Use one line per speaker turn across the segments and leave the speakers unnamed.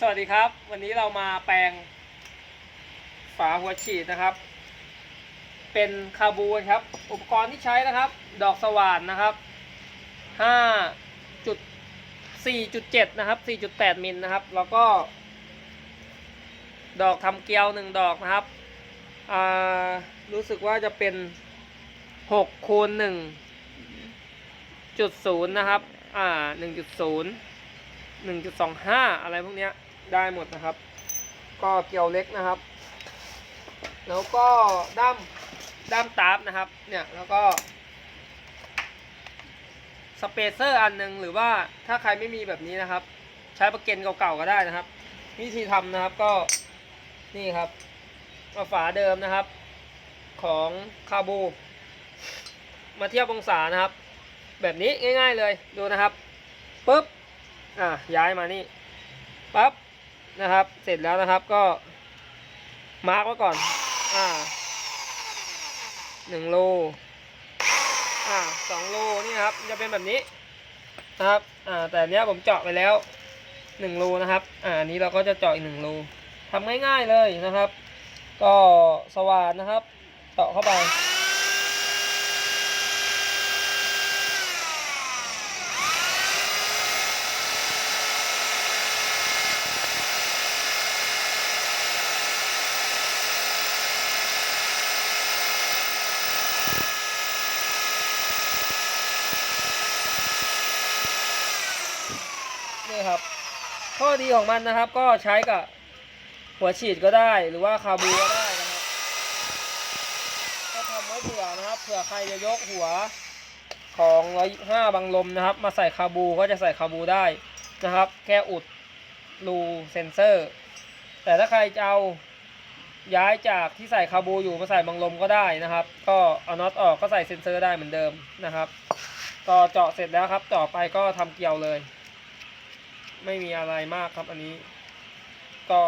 สวัสดีครับ วันนี้เรามาแปลงฝาหัวฉีดนะครับ เป็นคาบูนครับ อุปกรณ์ที่ใช้นะครับ ดอกสว่านนะครับ5จุด4.7นะครับ4.8มิลนะครับ แล้วก็ ดอกทำเกลียวหนึ่งดอกนะครับรู้สึกว่าจะเป็น6คูณ1จุด0นะครับ อ่า1.0 1.25อะไรพวกเนี้ย ได้หมดนะครับ ก็เกลียวเล็กนะครับ แล้วก็ด้ามด้ามตาร์ฟนะครับ เนี่ยแล้วก็สเปเซอร์อันหนึ่งหรือว่าถ้าใครไม่มีแบบนี้นะครับ ใช้ประเก็นเก่าๆก็ได้นะครับ วิธีทำนะครับก็นี่ครับมาฝาเดิมนะครับ ของคาบู มาเทียบองศานะครับ แบบนี้ง่ายๆเลยดูนะครับปุ๊บอะย้ายมานี่ปั๊บ นะครับ เสร็จแล้วนะครับก็มาร์กไว้ก่อน อ่าหนึ่งโล อ่าสองโลนี่ครับ จะเป็นแบบนี้นะครับ อ่า แต่เนี้ยผมเจาะไปแล้วหนึ่งโลนะครับ อ่านนี้เราก็จะเจาะอีกหนึ่งโลทำง่ายๆเลยนะครับ ก็สว่านนะครับ เจาะเข้าไป ดีของมันนะครับ ก็ใช้กับหัวฉีดก็ได้หรือว่าคาบูก็ได้นะครับก็ทำไว้เผื่อนะครับเผื่อใครจะยกหัวของ125บังลมนะครับ มาใส่คาบูก็จะใส่คาบูได้นะครับ แค่อุดรูเซนเซอร์ แต่ถ้าใครจะเอาย้ายจากที่ใส่คาบูอยู่มาใส่บังลมก็ได้นะครับ ก็เอาน็อตออกก็ใส่เซนเซอร์ได้เหมือนเดิมนะครับก็เจาะเสร็จแล้วครับ ต่อไปก็ทำเกลียวเลย ไม่มีอะไรมากครับอันนี้ ก็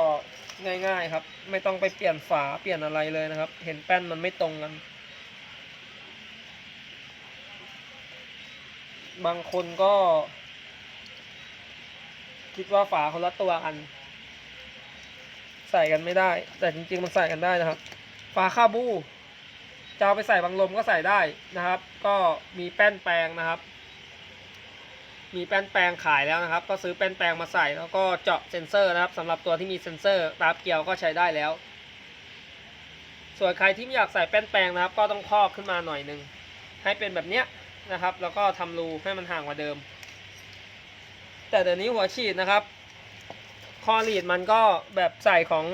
ง่าย ๆครับ ไม่ต้องไปเปลี่ยนฝาเปลี่ยนอะไรเลยนะครับ เห็นแป้นมันไม่ตรงกัน บางคนก็ คิดว่าฝาคนละตัวกัน ใส่กันไม่ได้ แต่จริงๆมันใส่กันได้นะครับ ฝาคาบูจะเอาไปใส่บังลมก็ใส่ได้นะครับ ก็มีแป้นแปรงนะครับ มีแป้นแปรงขายแล้วนะครับ ก็ซื้อแป้นแปรงมาใส่แล้วก็เจาะเซ็นเซอร์นะครับสำหรับตัวที่มีเซ็นเซอร์ตาบเกลียวก็ใช้ได้แล้ว ส่วนใครที่ไม่อยากใส่แป้นแปรงนะครับ ก็ต้องพอกขึ้นมาหน่อยหนึงให้เป็นแบบเนี้ยนะครับ แล้วก็ทำรูให้มันห่างกว่าเดิม แต่เดี๋ยวนี้หัวฉีดนะครับ คอรีดมันก็แบบใส่ของ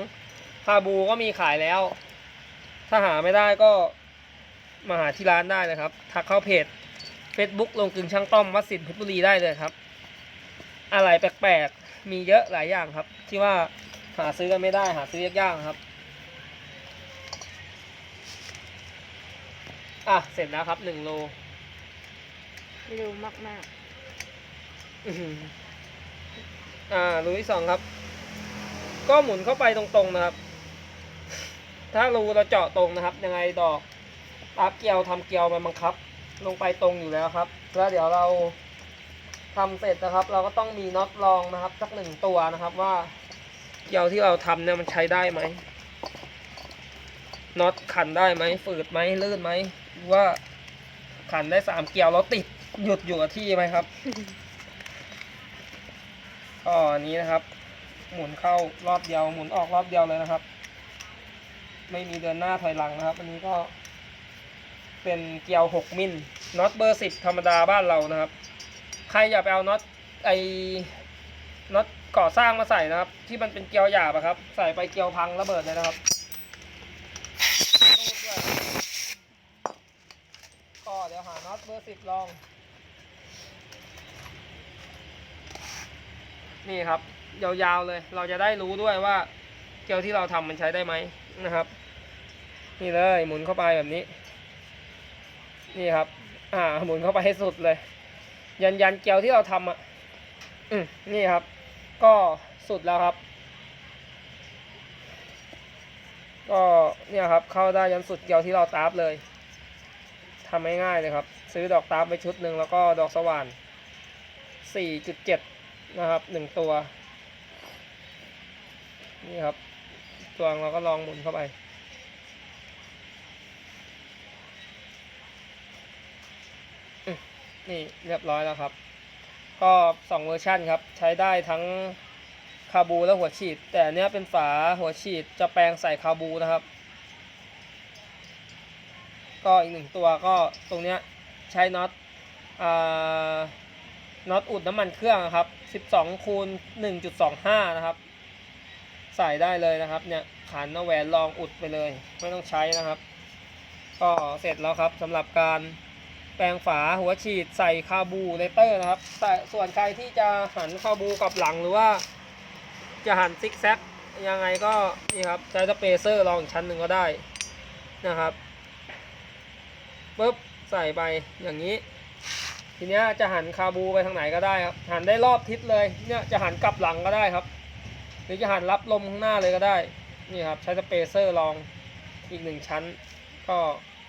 คาบูก็มีขายแล้ว ถ้าหาไม่ได้ก็มาหาที่ร้านได้นะครับ ทักเข้าเพจ Facebook ลงกึงช่างต้อมวัดสินเพชรบุรีได้เลยครับ อะไรแปลกๆ มีเยอะหลายอย่างครับ ที่ว่าหาซื้อกันไม่ได้หาซื้อยากๆครับ อะ เสร็จแล้วครับหนึ่งโล
เร็วมาก
อื้อหืออ่ารูที่สองครับ ก็หมุนเข้าไปตรงๆนะครับ ถ้ารูเราเจาะตรงนะครับ ยังไงดอกตาเกลียวทำเกลียวมันบังคับ ลงไปตรงอยู่แล้วครับ แล้วเดี๋ยวเราทำเสร็จนะครับ เราก็ต้องมีน็อตรองนะครับ สักหนึ่งตัวนะครับว่าเกลียวที่เราทำเนี่ยมันใช้ได้ไหมน็อตขันได้ไหมฝืดไหมลื่นไหมว่าขันได้สามเกลียวแล้วติดหยุดอยู่กับที่ไหมครับก็อันนี้นะครับ หมุนเข้ารอบเดียวหมุนออกรอบเดียวเลยนะครับ ไม่มีเดินหน้าถอยหลังนะครับ อันนี้ก็ เป็นเกลียวหกมิลน็อตเบอร์สิบธรรมดาบ้านเรานะครับ ใครอย่าไปเอาน็อตไอ้น็อตก่อสร้างมาใส่นะครับ ที่มันเป็นเกลียวหยาบอะครับ ใส่ไปเกลียวพังระเบิดเลยนะครับก็เดี๋ยวหาน็อตเบอร์สิบลอง นี่ครับ ยาวๆเลย เราจะได้รู้ด้วยว่า เกลียวที่เราทำมันใช้ได้ไหมนะครับ นี่เลยหมุนเข้าไปแบบนี้ นี่ครับ อ่าหมุนเข้าไปให้สุดเลย ยันยันเกลียวที่เราทำอะอืมนี่ครับ ก็สุดแล้วครับ ก็เนี่ยครับ เข้าได้ยันสุดเกลียวที่เราตาบเลยทำง่ายๆเลยครับ ซื้อดอกตาบไปชุดหนึ่งแล้วก็ดอกสว่าน 4.7 นะครับหนึ่งตัว นี่ครับ ตัวเราก็ลองหมุนเข้าไป อืม นี่เรียบร้อยแล้วครับ ก็สองเวอร์ชันครับ ใช้ได้ทั้งคาบูและหัวฉีด แต่เนี้ยเป็นฝาหัวฉีดจะแปลงใส่คาบูนะครับ ก็อีกหนึ่งตัวก็ตรงเนี้ยใช้น็อตอ่าน็อตอุดน้ำมันเครื่องครับ12คูณ1.25 นะครับ ใส่ได้เลยนะครับเนี่ยขันเอาแหวนรองอุดไปเลย ไม่ต้องใช้นะครับ ก็เสร็จแล้วครับสำหรับการ แปลงฝาหัวฉีดใส่คาบูเลเตอร์นะครับ แต่ส่วนใครที่จะหันคาบูกลับหลังหรือว่า จะหันซิกแซกยังไงก็นี่ครับใช้สเปเซอร์รองอีกชั้นหนึ่งก็ได้นะครับปุ๊บใส่ไปอย่างนี้ ทีเนี้ยจะหันคาบูไปทางไหนก็ได้ครับหันได้รอบทิศเลยเนี่ยจะหันกลับหลังก็ได้ครับ หรือจะหันรับลมข้างหน้าเลยก็ได้นี่ครับใช้สเปเซอร์รองอีกหนึ่งชั้น ก็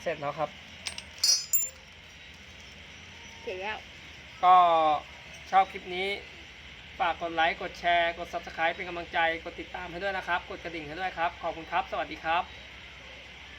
เสร็จแล้วครับ
เสร็จแล้ว
ก็ชอบคลิปนี้ ฝากกดไลค์ กดแชร์ กด subscribe เป็นกำลังใจ กดติดตามให้ด้วยนะครับ กดกระดิ่งให้ด้วยครับ ขอบคุณครับ สวัสดีครับ